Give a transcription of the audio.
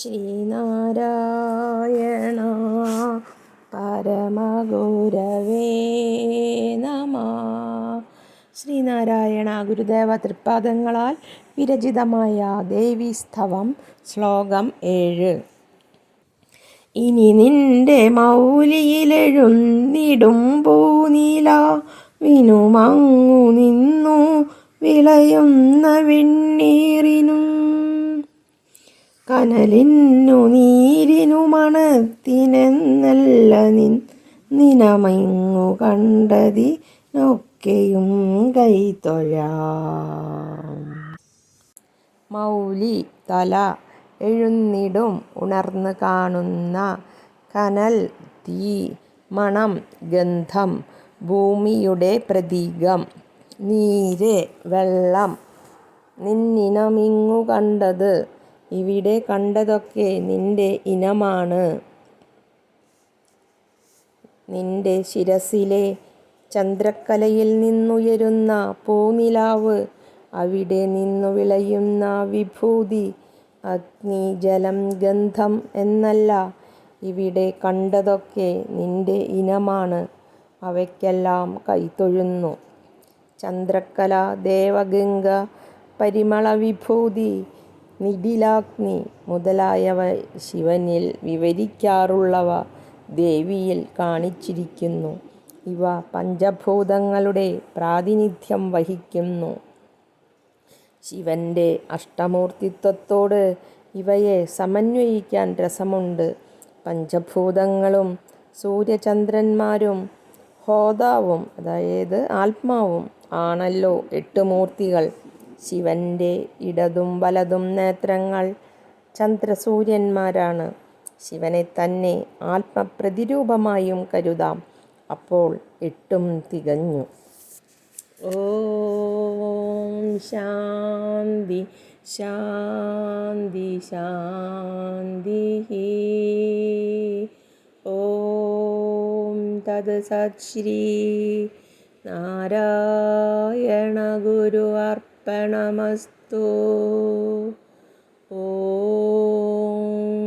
ശ്രീനാരായണ പരമഗുരവേ നമ. ശ്രീനാരായണ ഗുരുദേവ തൃപ്പാദങ്ങളാൽ വിരചിതമായ ദേവീസ്തവം ശ്ലോകം ഏഴ്. ഇനി നിന്റെ മൗലിയിലെഴുന്നിടും പൂനീല വിനുമങ്ങു നിന്നു വിളയുന്ന വെണ്ണീറിനും കനലിന്നു നീരിനു മണത്തിനെന്നല്ല നിൻ നിനമങ്ങു കണ്ടതിനൊക്കെയും കൈതൊഴാം മൗലി തല എഴുന്നിടും ഉണർന്ന് കാണുന്ന കനൽ തീ മണം ഗന്ധം ഭൂമിയുടെ പ്രതീകം നീര് വെള്ളം നിന്നിനമിങ്ങു കണ്ടത് ഇവിടെ കണ്ടതൊക്കെ നിന്റെ ഇനമാണ്. നിന്റെ ശിരസിലെ ചന്ദ്രക്കലയിൽ നിന്നുയരുന്ന പൂനിലാവ് അവിടെ നിന്നു വിളയുന്ന വിഭൂതി അഗ്നി ജലം ഗന്ധം എന്നല്ല. ഇവിടെ കണ്ടതൊക്കെ നിന്റെ ഇനമാണ്. അവയ്ക്കെല്ലാം കൈത്തൊഴുന്നു ചന്ദ്രക്കല ദേവഗംഗ പരിമള വിഭൂതി നിടിലാഗ്നി മുതലായവ ശിവനിൽ വിവരിക്കാറുള്ളവ ദേവിയിൽ കാണിച്ചിരിക്കുന്നു. ഇവ പഞ്ചഭൂതങ്ങളുടെ പ്രാതിനിധ്യം വഹിക്കുന്നു. ശിവന്റെ അഷ്ടമൂർത്തിത്വത്തോട് ഇവയെ സമന്വയിക്കാൻ രസമുണ്ട്. പഞ്ചഭൂതങ്ങളും സൂര്യചന്ദ്രന്മാരും ഹോതാവും അതായത് ആത്മാവും ആണല്ലോ എട്ട് മൂർത്തികൾ. ശിവന്റെ ഇടതും വലതും നേത്രങ്ങൾ ചന്ദ്രസൂര്യന്മാരാണ്. ശിവനെ തന്നെ ആത്മപ്രതിരൂപമായും കരുതാം. അപ്പോൾ എട്ടും തികഞ്ഞു. ഓം ശാന്തി ശാന്തി ശാന്തി ഓം തത് സത് ശ്രീ നാരായണ ഗുരു അർപ്പണമസ്തു ഓം